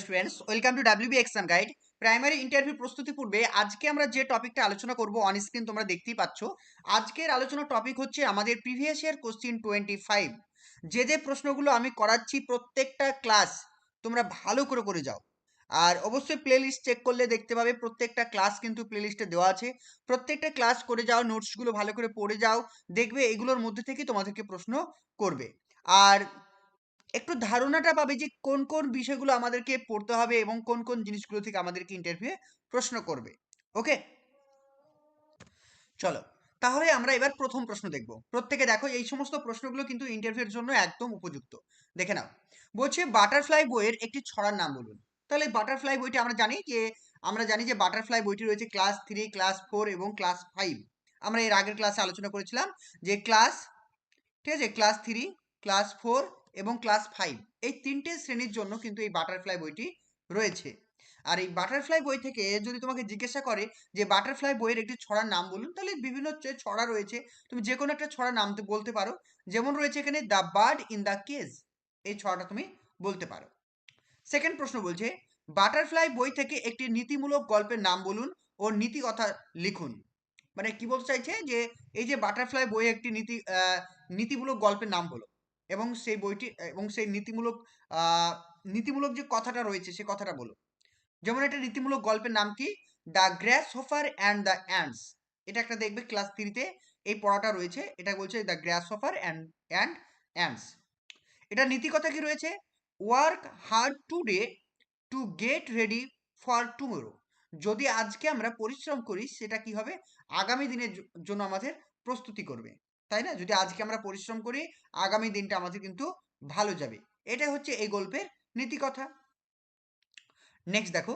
Students welcome to WB exam guide primary interview প্রস্তুতি পূর্বে আজকে আমরা যে টপিকটা আলোচনা করব অন স্ক্রিন তোমরা দেখতেই পাচ্ছ। আজকের আলোচনার টপিক হচ্ছে আমাদের previous year question twenty five যে যে প্রশ্নগুলো আমি করাচ্ছি প্রত্যেকটা ক্লাস তোমরা ভালো করে করে যাও। আর অবশ্যই প্লেলিস্ট চেক করলে দেখতে পাবে প্রত্যেকটা ক্লাস কিন্তু প্লেলিস্টে দেওয়া আছে। প্রত্যেকটা ক্লাস করে যাও নোটসগুলো ভালো করে পড়ে যাও, দেখবে এগুলোর মধ্যে থেকে তোমাদেরকে প্রশ্ন করবে। আর একটু ধারণাটা পাবে যে কোন কোন বিষয়গুলো আমাদেরকে পড়তে হবে এবং কোন কোন জিনিসগুলো থেকে আমাদেরকে ইন্টারভিউ প্রশ্ন করবে। ওকে চলো, তাহলে আমরা এবার প্রথম প্রশ্ন দেখব। প্রত্যেকে দেখো, এই সমস্ত প্রশ্নগুলো কিন্তু ইন্টারভিউর জন্য একদম উপযুক্ত। দেখে নাও। বলছে বাটারফ্লাই বইয়ের একটি ছড়ার নাম বলুন। তাহলে বাটারফ্লাই বইটি আমরা জানি যে, আমরা জানি যে বাটারফ্লাই বইটি রয়েছে ক্লাস থ্রি ক্লাস ফোর এবং ক্লাস ফাইভ আমরা এর আগের ক্লাসে আলোচনা করেছিলাম যে ক্লাস ঠিক আছে? ক্লাস থ্রি ক্লাস ফোর এবং ক্লাস ফাইভ। এই তিনটে শ্রেণির জন্য কিন্তু এই বাটারফ্লাই বইটি রয়েছে। আর এই বাটারফ্লাই বই থেকে যদি তোমাকে জিজ্ঞাসা করে যে বাটারফ্লাই বইয়ের একটি ছড়ার নাম বলুন, তাহলে বিভিন্ন ছড়া রয়েছে, তুমি যে কোনো একটা ছড়ার নাম বলতে পারো। যেমন রয়েছে এখানে the bird in the cage এই ছড়াটা তুমি বলতে পারো। সেকেন্ড প্রশ্ন বলছে, বাটারফ্লাই বই থেকে একটি নীতিমূলক গল্পের নাম বলুন ও নীতি কথা লিখুন। মানে কি বলতে চাইছে? যে এই যে বাটারফ্লাই বই একটি নীতি নীতিমূলক গল্পের নাম বলো। এবং সেই বইটি, এবং সেই নীতিমূলক নীতিমূলক যে কথাটা রয়েছে, সে কথাটা বলো যেমন একটা নীতিমূলক গল্পের নাম কি? The grasshopper and the ants এটা একটা দেখবে ক্লাস থ্রিতে এই পড়াটা রয়েছে। এটা বলছে the grasshopper and and ants এটা নীতিকথা কি রয়েছে? Work hard today to get ready for tomorrow যদি আজকে আমরা পরিশ্রম করি, সেটা কি হবে? আগামী দিনের জন্য আমাদের প্রস্তুতি করবে। তাই না? যদি আজকে আমরা পরিশ্রম করি, আগামী দিনটা আমাদের কিন্তু ভালো যাবে। এটা হচ্ছে এই গল্পের নীতিকথা। নেক্সট দেখো,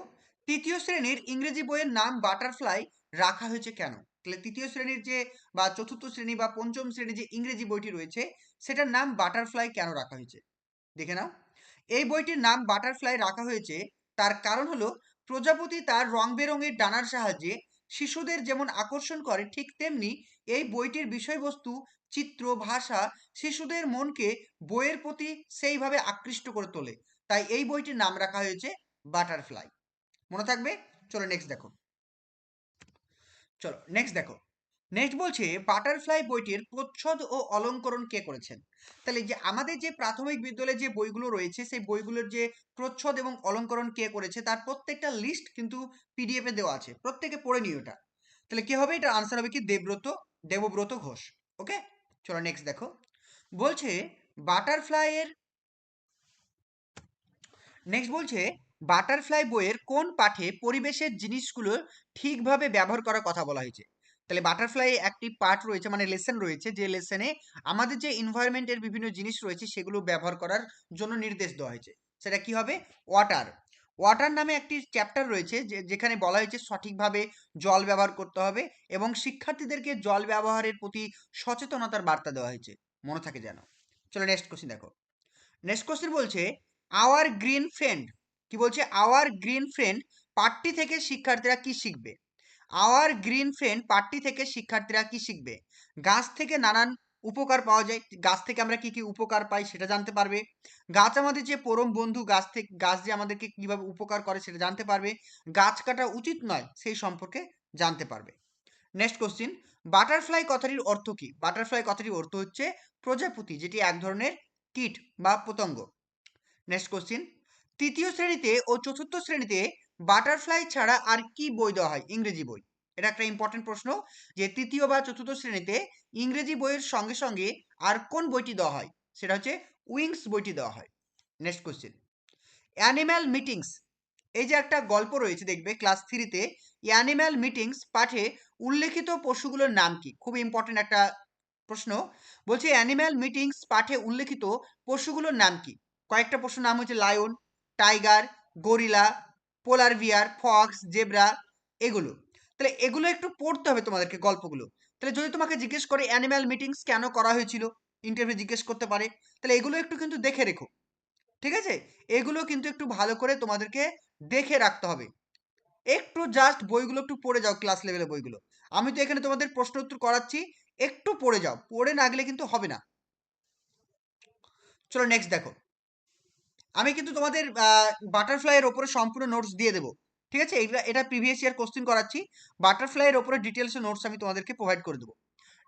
তৃতীয় শ্রেণির ইংরেজি বইয়ের নাম বাটারফ্লাই রাখা হয়েছে কেন? তাহলে তৃতীয় শ্রেণির যে বা চতুর্থ শ্রেণি বা পঞ্চম শ্রেণির যে ইংরেজি বইটি রয়েছে, সেটার নাম বাটারফ্লাই কেন রাখা হয়েছে? দেখে নাও। এই বইটির নাম বাটারফ্লাই রাখা হয়েছে, তার কারণ হলো প্রজাপতি তার রং বেরঙের ডানার সাহায্যে শিশুদের যেমন আকর্ষণ করে, ঠিক তেমনি এই বইটির বিষয়বস্তু, চিত্র, ভাষা শিশুদের মনকে বইয়ের প্রতি সেইভাবে আকৃষ্ট করে তোলে। তাই এই বইটির নাম রাখা হয়েছে বাটারফ্লাই। মনে থাকবে? চলো নেক্সট দেখো। চলো নেক্সট দেখো। নেক্সট বলছে, বাটারফ্লাই বইটির প্রচ্ছদ ও অলঙ্করণ কে করেছেন? তাহলে যে আমাদের যে প্রাথমিক বিদ্যালয়ে যে বইগুলো রয়েছে, সেই বইগুলোর যে প্রচ্ছদ এবং অলঙ্করণ কে করেছে, তার প্রত্যেকটা লিস্ট কিন্তু পিডিএফ দেওয়া আছে। প্রত্যেকে পড়ে নিও ওটা তাহলে কি হবে? এটা আনসার হবে কি? দেবব্রত দেবব্রত ঘোষ। ওকে চলো নেক্সট দেখো। বলছে বাটারফ্লাইয়ের নেক্সট বলছে, বাটারফ্লাই বইয়ের কোন পাঠে পরিবেশের জিনিসগুলো ঠিকভাবে ব্যবহার করার কথা বলা হয়েছে? তাহলে বাটারফ্লাই একটি পার্ট রয়েছে মানে লেসন রয়েছে, যে লেসনে আমাদের যে এনভায়রনমেন্টের বিভিন্ন জিনিস রয়েছে, সেগুলো ব্যবহার করার জন্য নির্দেশ দেওয়া হয়েছে। সেটা কি হবে? ওয়াটার ওয়াটার নামে একটি চ্যাপ্টার রয়েছে যেখানে বলা হয়েছে সঠিকভাবে জল ব্যবহার করতে হবে এবং শিক্ষার্থীদেরকে জল ব্যবহারের প্রতি সচেতনতার বার্তা দেওয়া হয়েছে। মনে থাকে যেন। চলো নেক্সট কোশ্চিন দেখো। নেক্সট কোশ্চিন বলছে আওয়ার গ্রিন ফ্রেন্ড কি বলছে? আওয়ার গ্রিন ফ্রেন্ড পাঠটি থেকে শিক্ষার্থীরা কি শিখবে? আওয়ার গ্রিন ফ্রেন্ড পার্টি থেকে শিক্ষার্থীরা কি শিখবে? গাছ থেকে নানান উপকার পাওয়া যায়। গাছ থেকে আমরা কি কি উপকার পাই সেটা জানতে পারবে। গাছ আমাদের যে পরম বন্ধু, গাছ থেকে গাছ যে আমাদেরকে কীভাবে উপকার করে সেটা জানতে পারবে। গাছ কাটা উচিত নয় সেই সম্পর্কে জানতে পারবে। নেক্সট কোশ্চিন, বাটারফ্লাই কথাটির অর্থ কি? বাটারফ্লাই কথাটির অর্থ হচ্ছে প্রজাপতি, যেটি এক ধরনের কীট বা পতঙ্গ। নেক্সট কোশ্চিন, তৃতীয় শ্রেণীতে ও চতুর্থ শ্রেণীতে বাটারফ্লাই ছাড়া আর কি বই দেওয়া হয়? ইংরেজি বই। এটা একটা ইম্পর্টেন্ট প্রশ্ন যে তৃতীয় বা চতুর্থ শ্রেণীতে ইংরেজি বইয়ের সঙ্গে সঙ্গে আর কোন বইটি দেওয়া হয়? সেটা হচ্ছে উইংস বইটি দেওয়া হয়। নেক্সট কোশ্চেন অ্যানিম্যাল মিটিংস এই যে একটা গল্প রয়েছে, দেখবে ক্লাস থ্রিতে অ্যানিম্যাল মিটিংস পাঠে উল্লেখিত পশুগুলোর নাম কি? খুব ইম্পর্টেন্ট একটা প্রশ্ন। বলছে অ্যানিম্যাল মিটিংস পাঠে উল্লেখিত পশুগুলোর নাম কি? কয়েকটা পশুর নাম হচ্ছে lion tiger gorilla polar bear, fox, zebra, এগুলো। তাহলে এগুলো একটু পড়তে হবে তোমাদেরকে গল্পগুলো। তাহলে যদি তোমাকে জিজ্ঞেস করে অ্যানিম্যাল মিটিংস কেন করা হয়েছিল ইন্টারভিউ জিজ্ঞেস করতে পারে, তাহলে এগুলো একটু কিন্তু দেখে রেখো। ঠিক আছে? এগুলো কিন্তু একটু ভালো করে তোমাদেরকে দেখে রাখতে হবে। একটু জাস্ট বইগুলো একটু পড়ে যাও ক্লাস লেভেলের বইগুলো। আমি তো এখানে তোমাদের প্রশ্ন উত্তর করাচ্ছি, একটু পড়ে যাও। পড়ে না গেলে কিন্তু হবে না। চলো নেক্সট দেখো। আমি কিন্তু তোমাদের বাটারফ্লাই এর ওপরে সম্পূর্ণ নোটস দিয়ে দেবো। ঠিক আছে? এটা এটা প্রিভিয়াস ইয়ার কোশ্চেন করাচ্ছি। বাটারফ্লাই এর ওপরে ডিটেলসে নোটস আমি তোমাদেরকে প্রোভাইড করে দেবো।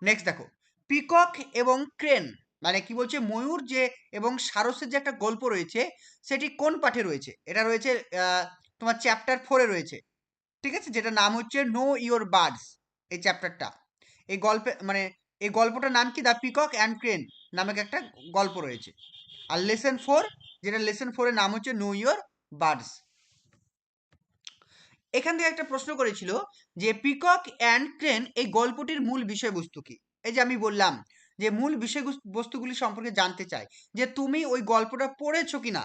নেক্সট দেখো পিকক এবং ক্রেন মানে কি বলছে? ময়ূর যে এবং সারসের যে একটা গল্প রয়েছে, সেটি কোন পাঠে রয়েছে? এটা রয়েছে তোমার চ্যাপ্টার ফোরে রয়েছে। ঠিক আছে? যেটা নাম হচ্ছে নো ইওর বার্ডস এই চ্যাপ্টারটা এই গল্পে মানে এই গল্পটার নাম কি? দ্য পিকক অ্যান্ড ক্রেন নামক একটা গল্প রয়েছে। আর লেসন ফোর যেটা লেসন ফোরের নাম হচ্ছে নো ইওর বার্ডস। এখান থেকে একটা প্রশ্ন করেছিল যে পিকক অ্যান্ড ক্রেন এই গল্পটির মূল বিষয়বস্তু কি? এই যে আমি বললাম যে মূল বিষয়বস্তুগুলি সম্পর্কে জানতে চাই যে তুমি ওই গল্পটা পড়েছো কিনা,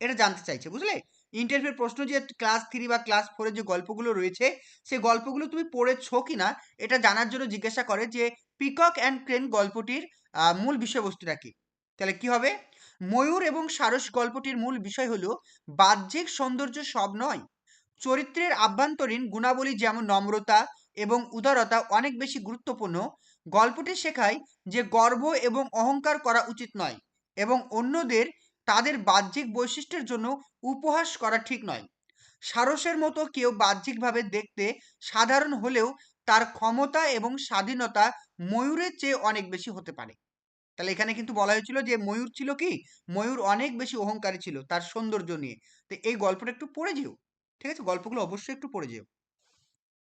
এটা জানতে চাইছে, বুঝলে? ইন্টারভিউর প্রশ্ন যে ক্লাস থ্রি বা ক্লাস ফোরের যে গল্পগুলো রয়েছে সেই গল্পগুলো তুমি পড়েছো কিনা, এটা জানার জন্য জিজ্ঞাসা করে যে পিকক অ্যান্ড ক্রেন গল্পটির মূল বিষয়বস্তুটা কি। তাহলে কি হবে? ময়ূর এবং সারস গল্পটির মূল বিষয় হল বাহ্যিক সৌন্দর্য সব নয়। চরিত্রের আভ্যন্তরীণ গুণাবলী যেমন নম্রতা এবং উদারতা অনেক বেশি গুরুত্বপূর্ণ, গল্পটি শেখায় যে গর্ব এবং অহংকার করা উচিত নয় এবং অন্যদের তাদের বাহ্যিক বৈশিষ্ট্যের জন্য উপহাস করা ঠিক নয়। সারসের মতো কেউ বাহ্যিকভাবে দেখতে সাধারণ হলেও তার ক্ষমতা এবং স্বাধীনতা ময়ূরের চেয়ে অনেক বেশি হতে পারে। তাহলে এখানে কিন্তু বলা হয়েছিল যে ময়ূর ছিল কি? ময়ূর অনেক বেশি অহংকারী ছিল তার সৌন্দর্য নিয়ে। তো এই গল্পটা একটু পড়ে যেও, ঠিক আছে? গল্পগুলো অবশ্যই একটু পড়ে যেও।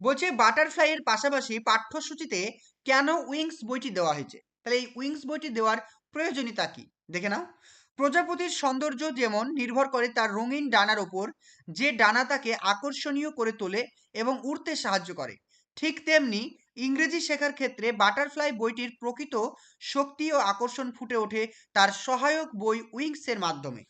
বলছে বাটারফ্লাই এর পাশাপাশি পাঠ্যসূচিতে কেন উইংস বইটি দেওয়া হয়েছে? তাহলে এই উইংস বইটি দেওয়ার প্রয়োজনীয়তা কি? দেখে নাও। প্রজাপতির সৌন্দর্য যেমন নির্ভর করে তার রঙিন ডানার ওপর, যে ডানা তাকে আকর্ষণীয় করে তোলে এবং উড়তে সাহায্য করে। ঠিক তেমনি ইংরেজি শেখার ক্ষেত্রে বাটারফ্লাই বইটির প্রকৃত শক্তি ও আকর্ষণ ফুটে ওঠে তার সহায়ক বই উইংসের মাধ্যমে।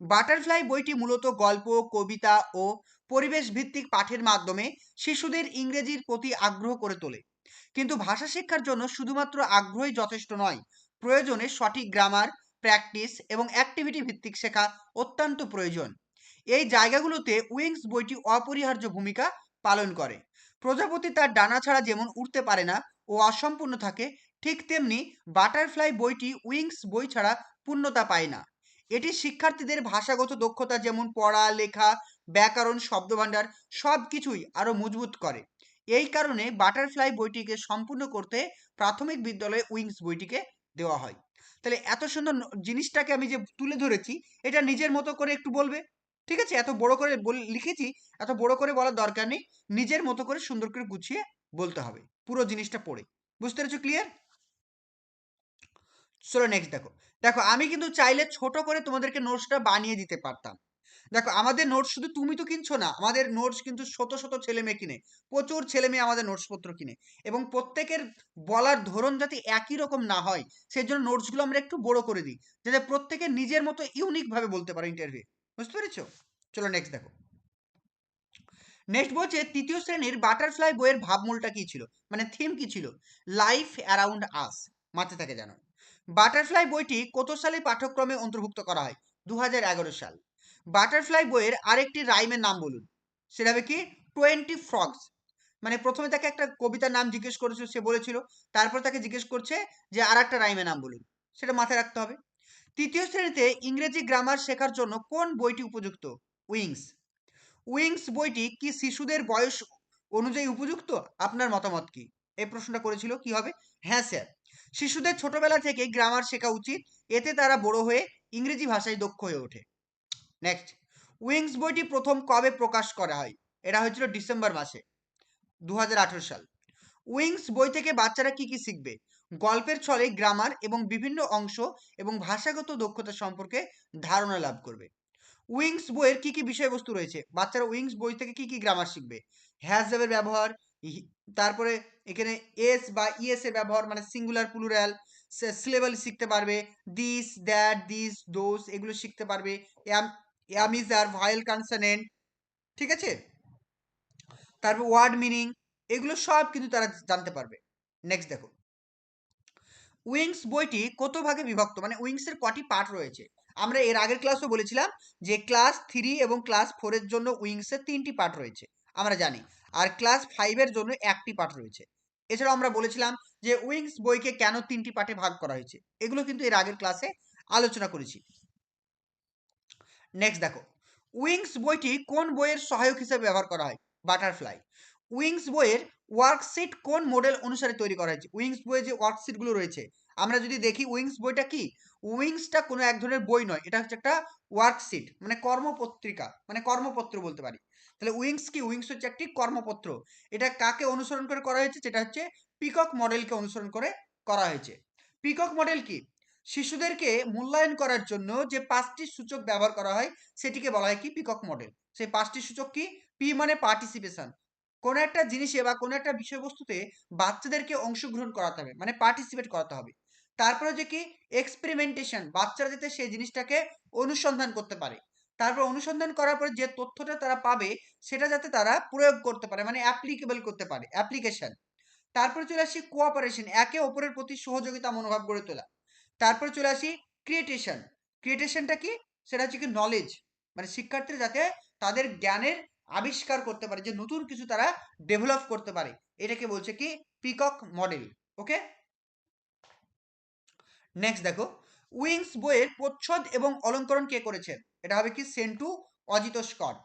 বাটারফ্লাই বইটি মূলত গল্প, কবিতা ও পরিবেশ ভিত্তিক পাঠের মাধ্যমে শিশুদের ইংরেজির প্রতি আগ্রহ করে তোলে। কিন্তু ভাষা শিক্ষার জন্য শুধুমাত্র আগ্রহই যথেষ্ট নয়, প্রয়োজনে সঠিক গ্রামার প্র্যাকটিস এবং অ্যাক্টিভিটি ভিত্তিক শেখা অত্যন্ত প্রয়োজন। এই জায়গাগুলোতে উইংস বইটি অপরিহার্য ভূমিকা পালন করে। প্রজাপতি তার ডানা ছাড়া যেমন উঠতে পারে না ও অসম্পূর্ণ থাকে, ঠিক তেমনি বাটারফ্লাই বইটি উইংস বই ছাড়া পূর্ণতা পায় না। এটি শিক্ষার্থীদের ভাষাগত দক্ষতা যেমন পড়া, লেখা, ব্যাকরণ, শব্দভাণ্ডার সব কিছুই আরও মজবুত করে। এই কারণে বাটারফ্লাই বইটিকে সম্পূর্ণ করতে প্রাথমিক বিদ্যালয়ে উইংস বইটিকে দেওয়া হয়। তাহলে এত সুন্দর জিনিসটাকে আমি যে তুলে ধরেছি, এটা নিজের মতো করে একটু বলবে? ঠিক আছে, এত বড় করে লিখেছি, এত বড় করে বলার দরকার নেই। নিজের মতো করে সুন্দর করে গুছিয়ে বলতে হবে, পুরো জিনিসটা পড়ে। বুঝতে পেরেছ ক্লিয়ার চলো নেক্সট দেখো। দেখো, আমি কিন্তু চাইলে ছোট করে তোমাদেরকে নোটসটা বানিয়ে দিতে পারতাম। দেখো, আমাদের নোটস শুধু তুমি তো কিনছো না, আমাদের নোটস কিন্তু শত শত ছেলে মেয়ে কিনে, প্রচুর ছেলে মেয়ে আমাদের নোটসপত্র কিনে এবং প্রত্যেকের বলার ধরন যাতে একই রকম না হয়, সেই জন্য নোটসগুলো আমরা একটু বড় করে দিই, যাতে প্রত্যেকে নিজের মতো ইউনিকভাবে বলতে পারে ইন্টারভিউ বুঝতে পেরেছ? চলো নেক্সট দেখো। নেক্সট বলছে, তৃতীয় শ্রেণির বাটারফ্লাই বইয়ের ভাবমূলটা কি ছিল? মানে থিম কি ছিল? লাইফ অ্যারাউন্ড আস মাথায় থাকে জানো বাটারফ্লাই বইটি কত সালে পাঠ্যক্রমে অন্তর্ভুক্ত করা হয়? দু হাজার এগারো সাল। বাটারফ্লাই বইয়ের আরেকটি রাইমের নাম বলুন। সেটা হবে কি? Twenty frogs. মানে প্রথমে তাকে একটা কবিতার নাম জিজ্ঞেস করেছিল, সে বলেছিল। তারপর তাকে জিজ্ঞেস করছে যে আর একটা রাইমের নাম বলুন। সেটা মাথায় রাখতে হবে। তৃতীয় শ্রেণীতে ইংরেজি গ্রামার শেখার জন্য কোন বইটি উপযুক্ত? উইংস। উইংস বইটি কি শিশুদের বয়স অনুযায়ী উপযুক্ত? আপনার মতামত কি? এই প্রশ্নটা করেছিল। কি হবে? হ্যাঁ স্যার। শিশুদের ছোটবেলা থেকে গ্রামার শেখা উচিত। এতে তারা বড় হয়ে ইংরেজি ভাষায় দক্ষ হয়ে ওঠে। নেক্সট উইংস বইটি প্রথম কবে প্রকাশ করা হয়? এটা হয়েছিল ডিসেম্বর মাসে দু হাজার আঠেরো সাল। উইংস বই থেকে বাচ্চারা কি কি শিখবে? গল্পের ছলে গ্রামার এবং বিভিন্ন অংশ এবং ভাষাগত দক্ষতা সম্পর্কে ধারণা লাভ করবে। উইংস বইয়ের কি কি বিষয়বস্তু রয়েছে? বাচ্চারা উইংস বই থেকে কি কি গ্রামার শিখবে? হ্যাজ ব্যবহার তারপরে এখানে এস বা ইএস এর ব্যবহার মানে সিঙ্গুলার প্লুরাল সিলেবল শিখতে পারবে। দিস দ্যাট দিস দোস এগুলো শিখতে পারবে। অ্যামিজার ভাইল কনসনেন্ট ঠিক আছে? তারপর ওয়ার্ড মিনিং এগুলো সব কিন্তু তারা জানতে পারবে। নেক্সট দেখো। উইংস বইটি কত ভাগে বিভক্ত? মানে উইংসের কটি পার্ট রয়েছে। আমরা এর আগের ক্লাসও বলেছিলাম যে ক্লাস থ্রি এবং ক্লাস ফোরের জন্য উইংসের তিনটি পার্ট রয়েছে। আমরা জানি। আর ক্লাস ফাইভের জন্য একটি পার্ট রয়েছে। এছাড়াও আমরা বলেছিলাম যে উইংস বইকে কেন তিনটি পার্টে ভাগ করা হয়েছে? এগুলো কিন্তু এর আগের ক্লাসে আলোচনা করেছি। নেক্সট দেখো উইংস বইটি কোন বইয়ের সহায়ক হিসেবে ব্যবহার করা হয়? বাটারফ্লাই উইংস বইয়ের ওয়ার্কশিট কোন মডেল অনুসারে তৈরি করা হয়েছে? উইংস বইয়ে যে ওয়ার্কশিটগুলো রয়েছে, আমরা যদি দেখি উইংস বইটা কি? উইংসটা কোনো এক ধরনের বই নয়, এটা হচ্ছে একটা ওয়ার্কশিট মানে কর্মপত্রিকা মানে কর্মপত্র বলতে পারি। তাহলে উইংস কি? উইংস হচ্ছে একটি কর্মপত্র। এটা কাকে অনুসরণ করে করা হয়েছে? সেটা হচ্ছে পিকক মডেলকে অনুসরণ করে করা হয়েছে। পিকক মডেল কি? শিশুদেরকে মূল্যায়ন করার জন্য যে পাঁচটি সূচক ব্যবহার করা হয়, সেটিকে বলা হয় কি? Peacock model. সেই পাঁচটি সূচক কি? পি মানে পার্টিসিপেশন কোনো একটা জিনিসে বা কোনো একটা বিষয়বস্তুতে বাচ্চাদেরকে অংশগ্রহণ করাতে হবে মানে পার্টিসিপেট করাতে হবে। তারপরে যে কি? এক্সপেরিমেন্টেশন বাচ্চারা যাতে সেই জিনিসটাকে অনুসন্ধান করতে পারে। তারপর অনুসন্ধান করার পরে যে তথ্যটা তারা পাবে, সেটা যাতে তারা প্রয়োগ করতে পারে মানে অ্যাপ্লিকেবল করতে পারে অ্যাপ্লিকেশন তারপরে চলে আসি কোঅপারেশন একে অপরের প্রতি সহযোগিতা মনোভাব গড়ে তোলা। তারপরে চলে আসি ক্রিয়েটেশন ক্রিয়েটেশনটা কি? সেটা হচ্ছে কি নলেজ মানে শিক্ষার্থীরা যাতে তাদের জ্ঞানের আবিষ্কার করতে পারে, যে নতুন কিছু তারা ডেভেলপ করতে পারে। এটাকে বলছে কি পিকক মডেল ওকে নেক্সট দেখো উইংস বইয়ের প্রচ্ছদ এবং অলঙ্করণ কে করেছেন? এটা হবে কি সেন্টু অজিত স্কট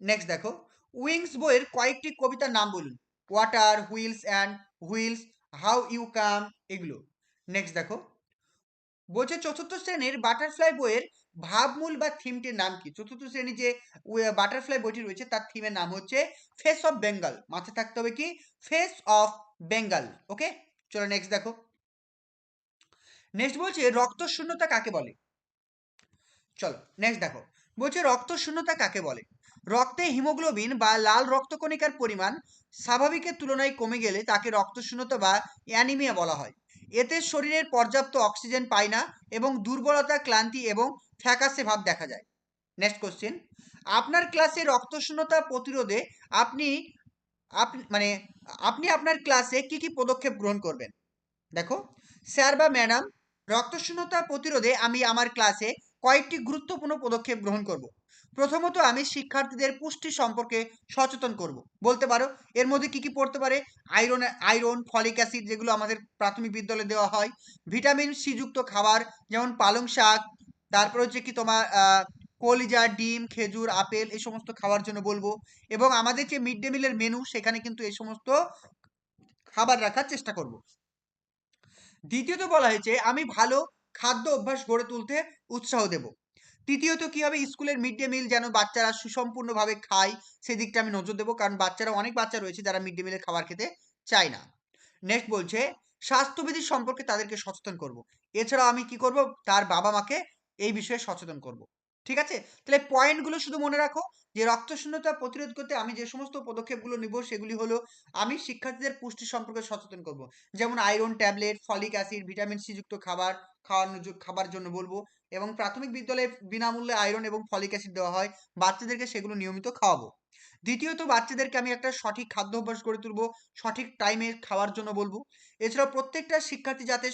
নেক্সট দেখো, উইংস বইয়ের কয়েকটি কবিতার নাম বলুন। Water wheels and wheels how you come এগুলো। নেক্সট দেখো, বলছে চতুর্থ শ্রেণির বাটারফ্লাই বইয়ের ভাবমূল বা থিমটির নাম কি? চতুর্থ শ্রেণি যে বাটারফ্লাই বইটি রয়েছে, তার থিমের নাম হচ্ছে ফেস অফ বেঙ্গল মাথায় থাকতে হবে কি? ফেস অফ বেঙ্গল ওকে চলো নেক্সট দেখো। নেক্সট বলছে রক্ত শূন্যতা কাকে বলে? চলো নেক্সট দেখো। বলছে রক্ত শূন্যতা কাকে বলে? রক্তে হিমোগ্লোবিন বা লাল রক্তকণিকার পরিমাণ স্বাভাবিকের তুলনায় কমে গেলে তাকে রক্তশূন্যতা বা অ্যানিমিয়া বলা হয়। এতে শরীরের পর্যাপ্ত অক্সিজেন পায় না এবং দুর্বলতা, ক্লান্তি এবং ফ্যাকাসে ভাব দেখা যায়। নেক্সট কোশ্চেন আপনার ক্লাসে রক্তশূন্যতা প্রতিরোধে আপনি আপনি মানে আপনি আপনার ক্লাসে কি কি পদক্ষেপ গ্রহণ করবেন? দেখো, স্যার বা ম্যাডাম রক্তশূন্যতা প্রতিরোধে আমি আমার ক্লাসে কয়েকটি গুরুত্বপূর্ণ পদক্ষেপ গ্রহণ করব। প্রথমত আমি শিক্ষার্থীদের পুষ্টি সম্পর্কে সচেতন করব। বলতে পারো, এর মধ্যে কি কি পড়তে পারে? আয়রন আয়রন ফলিক অ্যাসিড যেগুলো আমাদের প্রাথমিক বিদ্যালয়ে দেওয়া হয়। ভিটামিন সি যুক্ত খাবার যেমন পালং শাক, তারপর হচ্ছে কি তোমার কলিজা, ডিম, খেজুর, আপেল এই সমস্ত খাওয়ার জন্য বলব। এবং আমাদের যে মিড ডে মিলের মেনু সেখানে কিন্তু এই সমস্ত খাবার রাখার চেষ্টা করব। দ্বিতীয়ত বলা হয়েছে, আমি ভালো খাদ্য অভ্যাস গড়ে তুলতে উৎসাহ দেব। তৃতীয়ত কি হবে, স্কুলের মিড ডে মিল যেন বাচ্চারা সুসম্পূর্ণভাবে খায়, সেদিকটা আমি নজর দেবো, কারণ বাচ্চারা, অনেক বাচ্চা রয়েছে যারা মিড ডে মিলের খাবার খেতে চায় না। নেক্সট বলছে, স্বাস্থ্যবিধি সম্পর্কে তাদেরকে সচেতন করব। এছাড়া আমি কি করব, তার বাবা মাকে এই বিষয়ে সচেতন করব। ঠিক আছে? তাহলে পয়েন্টগুলো শুধু মনে রাখো যে রক্তশূন্যতা প্রতিরোধ করতে আমি যে সমস্ত পদক্ষেপগুলো নিব সেগুলি হলো আমি শিক্ষার্থীদের পুষ্টি সম্পর্কে সচেতন করব। যেমন iron tablet folic acid vitamin C যুক্ত খাবার খাওয়ানোর খাবার জন্য বলব এবং প্রাথমিক বিদ্যালয়ে বিনামূল্যে আয়রন এবং ফলিক অ্যাসিড দেওয়া হয়, বাচ্চাদেরকে সেগুলো নিয়মিত খাওয়াবো। দ্বিতীয়ত বাচ্চাদেরকে আমি একটা সঠিক খাদ্য অভ্যাস গড়ে তুলবো, সঠিক টাইমে খাওয়ার জন্য বলব। এছাড়াও প্রত্যেকটা শিক্ষার্থী যাতে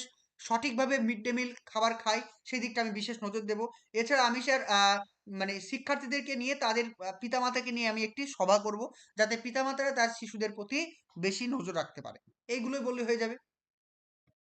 সঠিকভাবে মিড ডে মিল খাবার খায় সেই দিকটা আমি বিশেষ নজর দেব। এছাড়া আমি স্যার মানে শিক্ষার্থীদেরকে নিয়ে, তাদের পিতামাতাকে নিয়ে আমি একটি সভা করব, যাতে পিতামাতারা তার শিশুদের প্রতি বেশি নজর রাখতে পারে। এইগুলোই বললে হয়ে যাবে।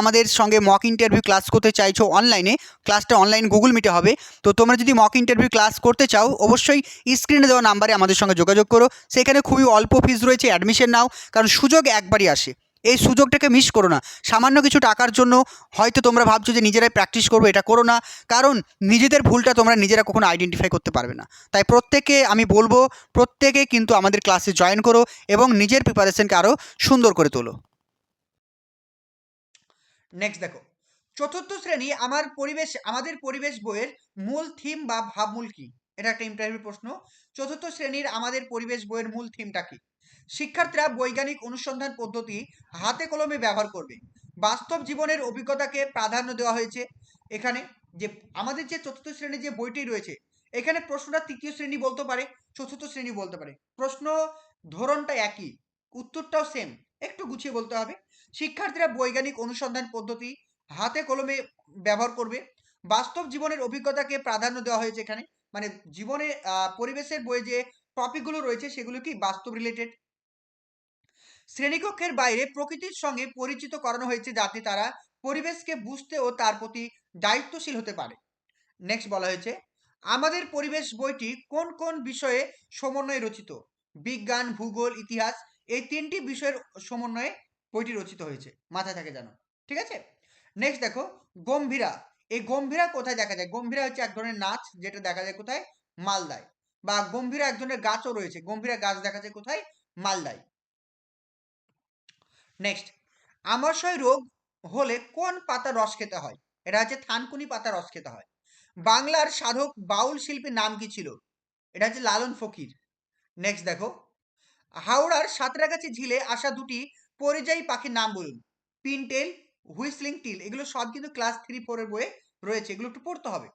আমাদের সঙ্গে মক ইন্টারভিউ ক্লাস করতে চাইছো অনলাইনে ক্লাসটা অনলাইন গুগল মিটে হবে। তো তোমরা যদি মক ইন্টারভিউ ক্লাস করতে চাও, অবশ্যই স্ক্রিনে দেওয়া নাম্বারে আমাদের সঙ্গে যোগাযোগ করো। সেখানে খুবই অল্প ফিস রয়েছে অ্যাডমিশন নাও, কারণ সুযোগ একবারই আসে। এই সুযোগটাকে মিস করো না। সামান্য কিছু টাকার জন্য হয়তো তোমরা ভাবছ যে নিজেরাই প্র্যাকটিস করব, এটা করো না। কারণ নিজেদের ভুলটা তোমরা নিজেরা কখনো আইডেন্টিফাই করতে পারবে না। তাই প্রত্যেকে আমি বলব, প্রত্যেকে কিন্তু আমাদের ক্লাসে জয়েন করো এবং নিজের প্রিপারেশনকে আরও সুন্দর করে তোলো। নেক্সট দেখো। চতুর্থ শ্রেণি আমার পরিবেশ, আমাদের পরিবেশ বইয়ের মূল থিম বা ভাবমূল কি? এটা একটা ইন্টারভিউ প্রশ্ন। চতুর্থ শ্রেণির আমাদের পরিবেশ বইয়ের মূল থিমটা কি? শিক্ষার্থীরা বৈজ্ঞানিক অনুসন্ধান পদ্ধতি হাতে কলমে ব্যবহার করবে। বাস্তব জীবনের অভিজ্ঞতাকে প্রাধান্য দেওয়া হয়েছে। এখানে যে, আমাদের যে চতুর্থ শ্রেণির যে বইটি রয়েছে, এখানে প্রশ্নটা তৃতীয় শ্রেণি বলতে পারে, চতুর্থ শ্রেণি বলতে পারে। প্রশ্ন ধরনটা একই, উত্তরটাও সেম একটু গুছিয়ে বলতে হবে। শিক্ষার্থীরা বৈজ্ঞানিক অনুসন্ধান পদ্ধতি হাতে কলমে ব্যবহার করবে। বাস্তব জীবনের অভিজ্ঞতাকে প্রাধান্য দেওয়া হয়েছে এখানে। মানে জীবনে পরিবেশের বইয়ে যে টপিকগুলো রয়েছে সেগুলো কি বাস্তব রিলেটেড শ্রেণীকক্ষের বাইরে প্রকৃতির সঙ্গে পরিচিত করানো হয়েছে যাতে তারা পরিবেশকে বুঝতে ও তার প্রতি দায়িত্বশীল হতে পারে। নেক্সট বলা হয়েছে, আমাদের পরিবেশ বইটি কোন কোন বিষয়ে সমন্বয়ে রচিত? বিজ্ঞান, ভূগোল, ইতিহাস, এই তিনটি বিষয়ের সমন্বয়ে বইটি রচিত হয়েছে, মাথায় থাকে জানো ঠিক আছে? নেক্সট দেখো, গম্ভীরা, এই গম্ভীরা কোথায় দেখা যায়? গম্ভীরা হচ্ছে এক ধরনের নাচ যেটা দেখা যায় কোথায়? মালদায়, বা গম্ভীরা এক ধরনের গাছও রয়েছে, গম্ভীরা গাছ দেখা যায় কোথায়? মালদায়। নেক্সট আমাশয় রোগ হলে কোন পাতা রস খেতে হয়? এটা হচ্ছে থানকুনি পাতা রস খেতে হয়। বাংলার সাধক বাউল শিল্পীর নাম কি ছিল? এটা হচ্ছে লালন ফকির। নেক্সট দেখো, হাওড়ার সাঁতরাগাছি ঝিলে আসা দুটি পরিযায়ী পাখির নাম বলুন। পিনটেল হুইসলিং টিল, এগুলো সব কিন্তু ক্লাস থ্রি, ফোরের বইয়ে রয়েছে, এগুলো একটু পড়তে হবে।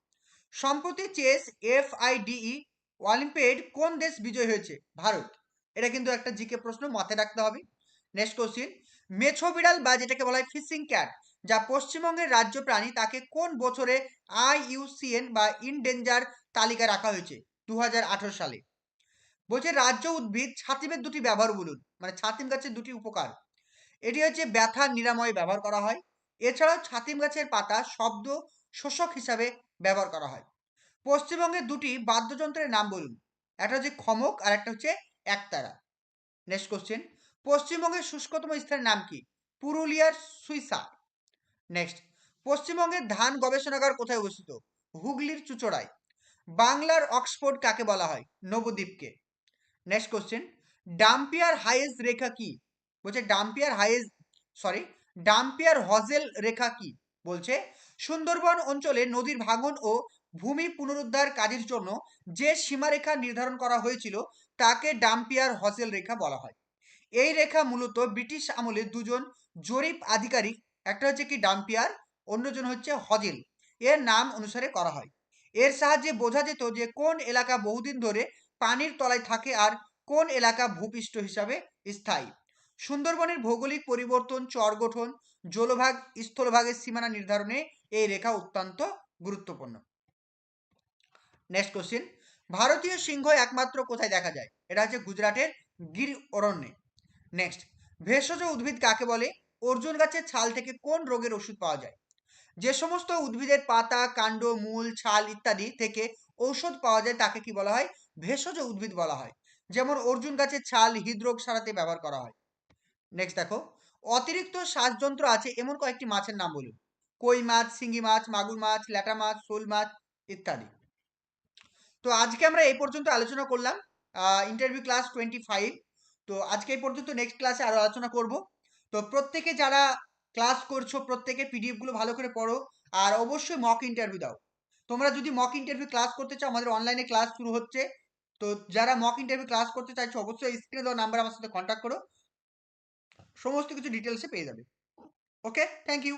সম্প্রতি chess F I DE olympiad কোন দেশ বিজয় হয়েছে? ভারত। এটা কিন্তু একটা জিকে প্রশ্ন, মাথায় রাখতে হবে। নেক্সট কোশ্চিন মেছো বিড়াল বা যেটাকে বলা হয় ফিশিং ক্যাট, যা পশ্চিমবঙ্গের রাজ্য প্রাণী, তাকে কোন বছরে আইইউসিএন বা ইনডেঞ্জার তালিকায় রাখা হয়েছে? দু হাজার আঠারো সালে। বলছে রাজ্য উদ্ভিদ ছাতিমের দুটি ব্যবহার বলুন। মানে ছাতিম গাছের দুটি উপকার। এটি হচ্ছে ব্যথা নিরাময়ে ব্যবহার করা হয়। এছাড়াও ছাতিম গাছের পাতা শব্দ শোষক হিসাবে ব্যবহার করা হয়। পশ্চিমবঙ্গে দুটি বাদ্যযন্ত্রের নাম বলুন। একটা হচ্ছে খমক আর একটা হচ্ছে একতারা। নেক্সট কোশ্চেন পশ্চিমবঙ্গের শুষ্কতম স্থানের নাম কি? পুরুলিয়ার সুইসা। নেক্সট পশ্চিমবঙ্গের ধান গবেষণাগার কোথায় অবস্থিত? হুগলির চুচড়ায়। বাংলার অক্সফোর্ড কাকে বলা হয়? নবদ্বীপকে। নেক্সট কোশ্চেন ডাম্পিয়ার হাইয়েস্ট রেখা কি? বলছে ডাম্পিয়ার হাইয়েজ সরি ডাম্পিয়ার হজেল রেখা কি? বলছে, সুন্দরবন অঞ্চলে নদীর ভাঙন ও ভূমি পুনরুদ্ধার কাজের জন্য যে সীমারেখা নির্ধারণ করা হয়েছিল, তাকে ডাম্পিয়ার হজেল রেখা বলা হয়। এই রেখা মূলত ব্রিটিশ আমলে দুজন জরিপ আধিকারিক, একটা হচ্ছে কি ডাম্পিয়ার অন্যজন হচ্ছে হজেল এর নাম অনুসারে করা হয়। এর সাহায্যে বোঝা যেত যে কোন এলাকা বহুদিন ধরে পানির তলায় থাকে আর কোন এলাকা ভূপৃষ্ঠ হিসাবে স্থায়ী। সুন্দরবনের ভৌগোলিক পরিবর্তন, চর গঠন, জলভাগ, স্থলভাগের সীমানা নির্ধারণে এই রেখা অত্যন্ত গুরুত্বপূর্ণ। নেক্সট কোশ্চেন ভারতীয় সিংহ একমাত্র কোথায় দেখা যায়? এটা হচ্ছে গুজরাটের গির অরণ্যে নেক্সট ভেষজ উদ্ভিদ কাকে বলে? অর্জুন গাছের ছাল থেকে কোন রোগের ওষুধ পাওয়া যায়? যে সমস্ত উদ্ভিদের পাতা, কাণ্ড, মূল, ছাল ইত্যাদি থেকে ঔষধ পাওয়া যায় তাকে কি বলা হয়? ভেষজ উদ্ভিদ বলা হয়। যেমন অর্জুন গাছের ছাল হৃদরোগ সারাতে ব্যবহার করা হয়। নেক্সট দেখো। অতিরিক্ত শ্বাসযন্ত্র আছে, এমন কয়েকটি মাছের নাম বলুন কই মাছ শিঙ্গি মাছ, মাগুর মাছ, ল্যাটা মাছ, শোল মাছ ইত্যাদি। তো আজকে আমরা এই পর্যন্ত আলোচনা করলাম। ইন্টারভিউ ক্লাস টোয়েন্টি ফাইভ তো আজকে এই পর্যন্ত নেক্সট ক্লাসে আরও আলোচনা করব। তো প্রত্যেকে যারা ক্লাস করছ, প্রত্যেকে পিডিএফগুলো ভালো করে পড়ো, আর অবশ্যই মক ইন্টারভিউ দাও। তোমরা যদি মক ইন্টারভিউ ক্লাস করতে চাও, আমাদের অনলাইনে ক্লাস শুরু হচ্ছে। তো যারা মক ইন্টারভিউ ক্লাস করতে চাইছো, অবশ্যই স্ক্রিনে দেওয়া নাম্বার আমার সাথে কন্ট্যাক্ট করো। সমস্ত কিছু ডিটেলসে পেয়ে যাবে। Okay thank you